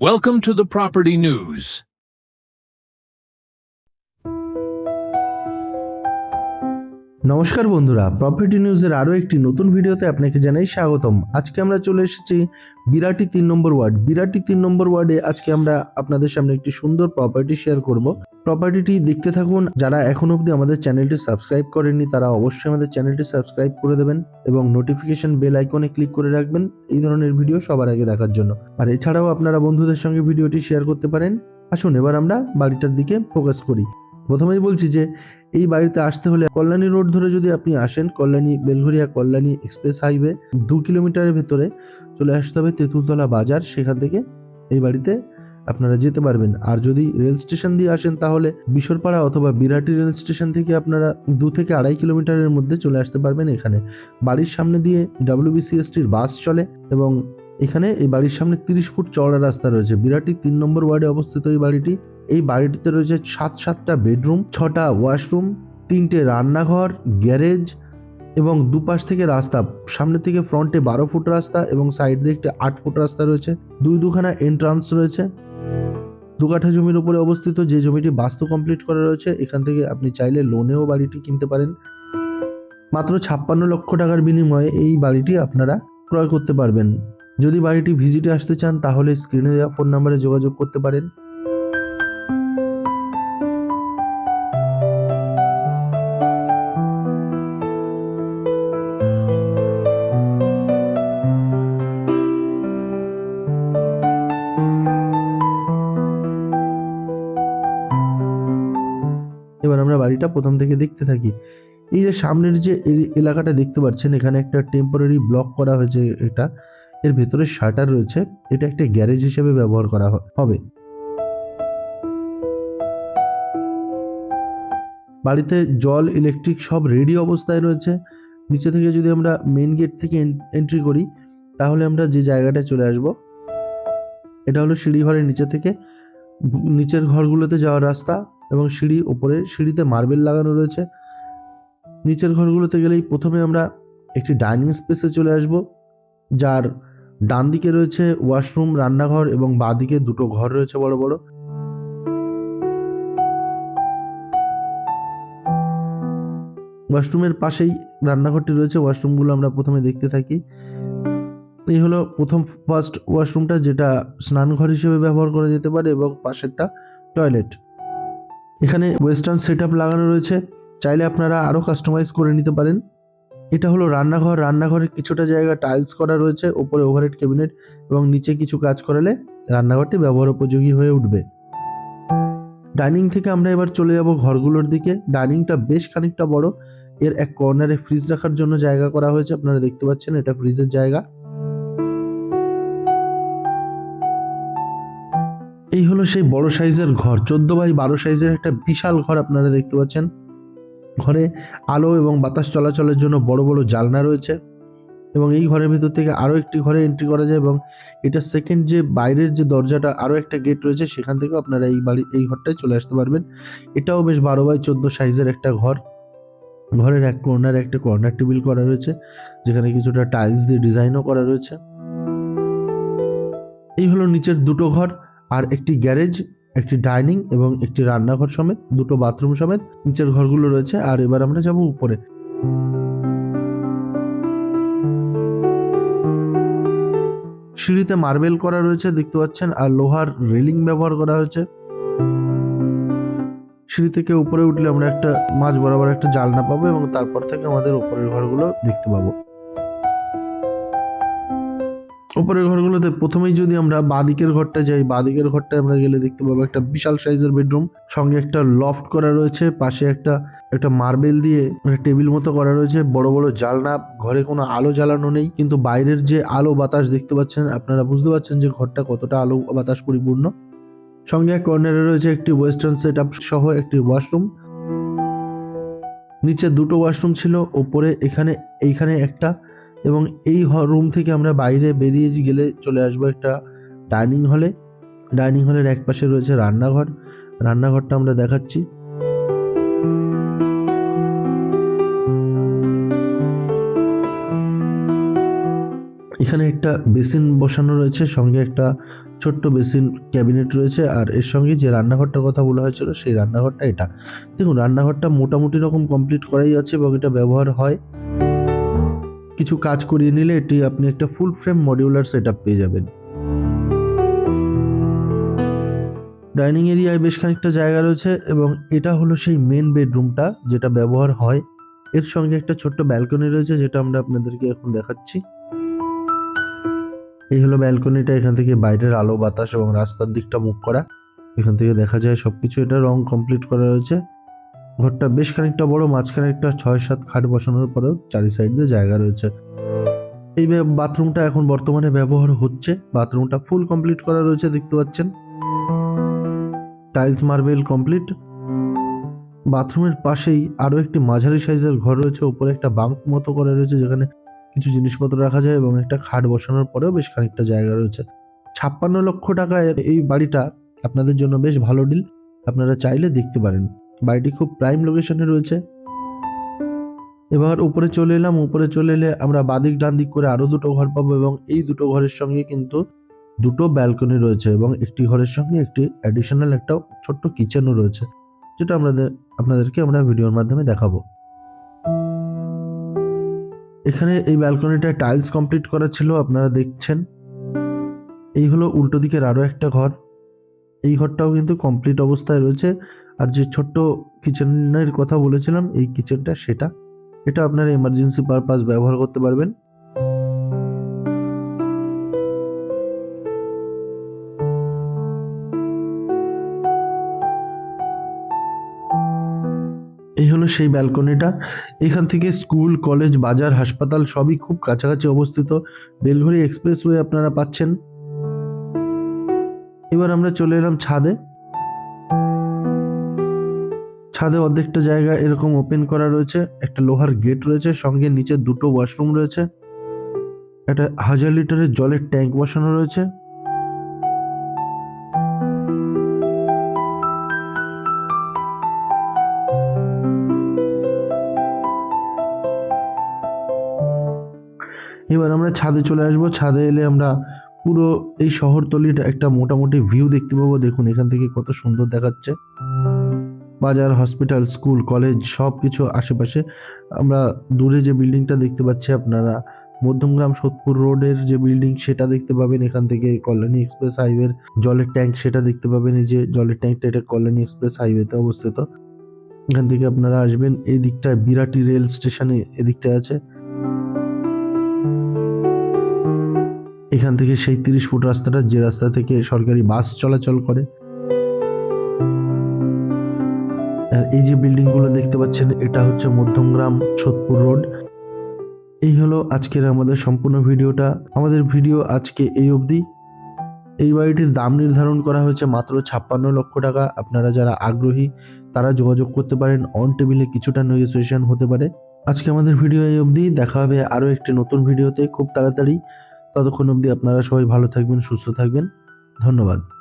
Welcome to the Property News. নমস্কার বন্ধুরা property নিউজের আরও একটি নতুন ভিডিওতে আপনাকে জানাই স্বাগতম। আজকে আমরা চলে এসেছি বিরাটি তিন নম্বর ওয়ার্ড। বিরাটি তিন নম্বর ওয়ার্ডে আজকে আমরা আপনাদের সামনে একটি সুন্দর প্রপার্টি শেয়ার করব। প্রপার্টিটি দেখতে থাকুন। যারা এখন অবধি আমাদের চ্যানেলটি সাবস্ক্রাইব করেননি, তারা অবশ্যই আমাদের চ্যানেলটি সাবস্ক্রাইব করে দেবেন এবং নোটিফিকেশন বেল আইকনে ক্লিক করে রাখবেন এই ধরনের ভিডিও সবার আগে দেখার জন্য। আর এছাড়াও আপনারা বন্ধুদের সঙ্গে ভিডিওটি শেয়ার করতে পারেন। আসুন, এবার আমরা বাড়িটার দিকে ফোকাস করি। প্রথমেই বলছি যে, এই বাড়িতে আসতে হলে কল্যাণী রোড ধরে যদি আপনি আসেন, কল্যাণী বেলঘরিয়া কল্যাণী এক্সপ্রেস হাইওয়ে দু কিলোমিটারের ভেতরে চলে আসতে হবে তেঁতুলতলা বাজার। সেখান থেকে এই বাড়িতে আপনারা যেতে পারবেন। আর যদি রেল স্টেশন দিয়ে আসেন তাহলে বিশরপাড়া অথবা বিরাটি রেল স্টেশন থেকে আপনারা দু থেকে আড়াই কিলোমিটারের মধ্যে চলে আসতে পারবেন এখানে। বাড়ির সামনে দিয়ে ডাব্লিউবিসিএসটির বাস চলে এবং এখানে এই বাড়ির সামনে তিরিশ ফুট চওড়া রাস্তা রয়েছে। বিরাটি তিন নম্বর ওয়ার্ডে অবস্থিত এই বাড়িটি। এই বাড়িটিতে রয়েছে সাত সাতটা বেডরুম, ছটা ওয়াশরুম, তিনটে রান্নাঘর, গ্যারেজ এবং দুপাশ থেকে রাস্তা। সামনে থেকে ফ্রন্টে বারো ফুট রাস্তা এবং সাইড দিয়ে একটি আট ফুট রাস্তা রয়েছে। দুই দুখানা এন্ট্রান্স রয়েছে। দু কাঠা জমির উপরে অবস্থিত যে জমিটি বাস্তু কমপ্লিট করা রয়েছে, এখান থেকে আপনি চাইলে লোনেও বাড়িটি কিনতে পারেন। মাত্র ছাপ্পান্ন লক্ষ টাকার বিনিময়ে এই বাড়িটি আপনারা ক্রয় করতে পারবেন। যদি বাড়িটি ভিজিটে আসতে চান, তাহলে স্ক্রিনে দেওয়া ফোন নাম্বারে যোগাযোগ করতে পারেন। বাড়িটা প্রথম থেকে দেখতে থাকি। এই যে সামনের যে এলাকাটা দেখতে পাচ্ছেন, এখানে একটা টেম্পোরারি ব্লক করা হয়েছে এটা। এর ভেতরে শাটার রয়েছে। এটা একটা গ্যারেজ হিসেবে ব্যবহার করা হবে। বাড়িতে জল ইলেকট্রিক সব রেডি অবস্থায় রয়েছে। নিচে থেকে যদি আমরা মেন গেট থেকে এন্ট্রি করি, তাহলে আমরা যে জায়গাটায় চলে আসব, এটা হলো সিঁড়ি ঘরের নিচে থেকে। নিচের ঘরগুলোতে যাওয়ার রাস্তা। এবং সিঁড়ি ওপরে সিঁড়িতে মার্বেল লাগানো রয়েছে। নিচের ঘরগুলোতে গেলেই প্রথমে আমরা একটি ডাইনিং স্পেসে চলে আসব, যার ডান দিকে রয়েছে ওয়াশরুম, রান্নাঘর এবং বাঁ দিকে দুটো ঘর রয়েছে বড় বড়। ওয়াশরুমের পাশেই রান্নাঘরটি রয়েছে, ওয়াশরুমগুলো আমরা প্রথমে দেখতে থাকি। এই হলো প্রথম ফার্স্ট ওয়াশরুমটা, যেটা স্নানঘর হিসেবে ব্যবহার করা যেতে পারে এবং পাশেরটা টয়লেট। এখানে ওয়েস্টার্ন সেট লাগানো রয়েছে। চাইলে আপনারা আরও কাস্টমাইজ করে নিতে পারেন। এটা হলো রান্নাঘর। রান্নাঘরের কিছুটা জায়গা টাইলস করা রয়েছে, ওপরে ওভারহেড ক্যাবিনেট এবং নিচে কিছু কাজ করালে রান্নাঘরটি ব্যবহার উপযোগী হয়ে উঠবে। ডাইনিং থেকে আমরা এবার চলে যাব ঘরগুলোর দিকে। ডাইনিংটা বেশ খানিকটা বড়। এর এক কর্নারে ফ্রিজ রাখার জন্য জায়গা করা হয়েছে। আপনারা দেখতে পাচ্ছেন এটা ফ্রিজের জায়গা। এই হলো সেই বড় সাইজের ঘর। চোদ্দ বাই বারো সাইজের একটা বিশাল ঘর আপনারা দেখতে পাচ্ছেন। ঘরে আলো এবং বাতাস চলাচলের জন্য বড় বড় জালনা রয়েছে এবং এই ঘরের ভিতর থেকে আরও একটি ঘরে এন্ট্রি করা যায় এবং এটা সেকেন্ড যে বাইরের যে দরজাটা আরও একটা গেট রয়েছে, সেখান থেকেও আপনারা এই বাড়ি, এই ঘরটায় চলে আসতে পারবেন। এটাও বেশ বারো বাই চোদ্দ সাইজের একটা ঘর। ঘরের এক কর্নারে একটা কর্নার টেবিল করা রয়েছে, যেখানে কিছুটা টাইলস দিয়ে ডিজাইনও করা রয়েছে। এই হলো নিচের দুটো ঘর। আর একটি গ্যারেজ, একটি ডাইনিং এবং একটি রান্নাঘর সমেত, দুটো বাথরুম সমেত নিচের ঘরগুলো রয়েছে। আর এবার আমরা যাব উপরে। সিঁড়িতে মার্বেল করা রয়েছে, দেখতে পাচ্ছেন, আর লোহার রেলিং ব্যবহার করা হয়েছে। সিঁড়ি থেকে উপরে উঠলে আমরা একটা মাঝ বরাবর একটা জালনা পাবো এবং তারপর থেকে আমাদের উপরের ঘরগুলো দেখতে পাবো। উপরের ঘরগুলোতে প্রথমেই যদি আমরা বাদিকের ঘরটা যাই, বাদিকের ঘরটা আমরা গেলে দেখতে পাবো একটা বিশাল সাইজের বেডরুম সঙ্গে একটা লফট করা রয়েছে, পাশে একটা একটা মার্বেল দিয়ে একটা টেবিল মতো করা রয়েছে, বড় বড় জালনা ঘরে কোনো আলো জ্বালানো নেই, কিন্তু বাইরের যে আলো বাতাস দেখতে পাচ্ছেন, আপনারা বুঝতে পারছেন যে ঘরটা কতটা আলো বাতাস পরিপূর্ণ। সঙ্গে এক কর্নারে রয়েছে একটি ওয়েস্টার্ন সেট আপ সহ একটি ওয়াশরুম নিচে দুটো ওয়াশরুম ছিল, ওপরে এখানে, এইখানে একটা এবং এই রুম থেকে আমরা বাইরে বেরিয়ে গেলে চলে আসব একটা ডাইনিং হলে ডাইনিং হলের এক পাশে রয়েছে রান্নাঘর। রান্নাঘরটা আমরা দেখাচ্ছি। এখানে একটা বেসিন বসানো রয়েছে, সঙ্গে একটা ছোট্ট বেসিন ক্যাবিনেট রয়েছে। আর এর সঙ্গে যে রান্নাঘরটার কথা বলা হয়েছিল, সেই রান্নাঘরটা এটা। দেখুন, রান্নাঘরটা মোটামুটি রকম কমপ্লিট করাই আছে এবং এটা ব্যবহার হয়। কিছু কাজ করিয়ে নিলে এটি আপনি একটা ফুল ফ্রেম মডিউলার সেট পেয়ে যাবেন। ডাইনিং এরিয়ায় বেশ খানিকটা জায়গা রয়েছে এবং এটা হলো সেই মেন বেডরুমটা যেটা ব্যবহার হয়। এর সঙ্গে একটা ছোট্ট ব্যালকনি রয়েছে যেটা আমরা আপনাদেরকে এখন দেখাচ্ছি। এই হলো ব্যালকনিটা এখান থেকে বাইরের আলো, বাতাস এবং রাস্তার দিকটা মুখ করা। এখান থেকে দেখা যায় সবকিছু, এটা রং কমপ্লিট করা রয়েছে। ঘরটা বেশ খানিকটা বড়, মাঝখানে একটা ছয় সাত খাট বসানোর পরেও চারি সাইডে জায়গা রয়েছে। এই বাথরুমটা এখন বর্তমানে ব্যবহার হচ্ছে। বাথরুমটা ফুল কমপ্লিট করা রয়েছে, দেখতে পাচ্ছেন। টাইলস মার্বেল কমপ্লিট বাথরুমের পাশেই আরও একটি মাঝারি সাইজের ঘর রয়েছে। উপরে একটা বাঙ্ক মতো করা রয়েছে, যেখানে কিছু জিনিসপত্র রাখা যায় এবং একটা খাট বসানোর পরেও বেশ খানিকটা জায়গা রয়েছে। ছাপ্পান্ন লক্ষ টাকায় এই বাড়িটা আপনাদের জন্য বেশ ভালো ডিল আপনারা চাইলে দেখতে পারেন। বাড়িটি খুব প্রাইম লোকেশনে রয়েছে। এবার উপরে চলে এলাম, উপরে চলে এলে আমরা বাদিক ডান দিক করে আরও দুটো ঘর পাবো এবং এই দুটো ঘরের সঙ্গে কিন্তু দুটো ব্যালকনি রয়েছে এবং একটি ঘরের সঙ্গে একটি অ্যাডিশনাল একটা ছোট্ট কিচেনও রয়েছে, যেটা আমাদের, আপনাদেরকে আমরা ভিডিওর মাধ্যমে দেখাবো। এখানে এই ব্যালকনিটায় টাইলস কমপ্লিট করা ছিল, আপনারা দেখছেন। এই হলো উল্টো দিকের আরও একটা ঘর। এই ঘরটাও কিন্তু কমপ্লিট অবস্থায় রয়েছে। আর যে ছোট্ট কিচেনের কথা বলেছিলাম, এই কিচেনটা সেটা। এটা আপনারা এমার্জেন্সি পারপাস ব্যবহার করতে পারবেন। এই হলো সেই ব্যালকনিটা এখান থেকে স্কুল কলেজ বাজার, হাসপাতাল সবই খুব কাছাকাছি অবস্থিত। বেলঘড়ি এক্সপ্রেসওয়ে আপনারা পাচ্ছেন। এবার আমরা চলে এলাম ছাদে। ছাদে অর্ধেকটা জায়গা এরকম ওপেন করা রয়েছে। একটা লোহার গেট রয়েছে, সঙ্গে নিচে দুটো ওয়াশরুম রয়েছে। একটা হাজার লিটারের জলের ট্যাঙ্ক বসানো রয়েছে। এবার আমরা ছাদে চলে আসব। ছাদে এলে আমরা পুরো এই শহরতলির একটা মোটামুটি ভিউ দেখতে পাবো। দেখুন, এখান থেকে কত সুন্দর দেখাচ্ছে। বাজার হসপিটাল স্কুল কলেজ সব কিছু আশেপাশে। আমরা দূরে যে বিল্ডিংটা দেখতে পাচ্ছি আপনারা, মধ্যমগ্রাম সোদপুর রোডের যে বিল্ডিং সেটা দেখতে পাবেন। এখান থেকে কল্যাণী এক্সপ্রেস হাইওয়ের জলের ট্যাঙ্ক সেটা দেখতে পাবেন। এই যে জলের ট্যাঙ্কটা এটা কল্যাণী এক্সপ্রেস হাইওয়েতে অবস্থিত। এখান থেকে আপনারা আসবেন। এই দিকটায় বিরাটি রেল স্টেশনে এদিকটায় আছে। এখান থেকে সেই তিরিশ ফুট রাস্তাটা যে রাস্তা থেকে সরকারি বাস চলাচল করে। আর এই যে বিল্ডিংগুলো দেখতে পাচ্ছেন, এটা হচ্ছে মধ্যমগ্রাম সোদপুর রোড। এই হলো আজকের আমাদের সম্পূর্ণ ভিডিওটা। আমাদের ভিডিও আজকে এই অবধি। এই বাড়িটির দাম নির্ধারণ করা হয়েছে মাত্র ছাপ্পান্ন লক্ষ টাকা। আপনারা যারা আগ্রহী, তারা যোগাযোগ করতে পারেন। অন টেবিলে কিছুটা নেগোসিয়েশন হতে পারে। আজকে আমাদের ভিডিও এই অবধি। দেখা হবে আরও একটি নতুন ভিডিওতে খুব তাড়াতাড়ি। ততক্ষণ অবধি আপনারা সবাই ভালো থাকবেন সুস্থ থাকবেন। ধন্যবাদ।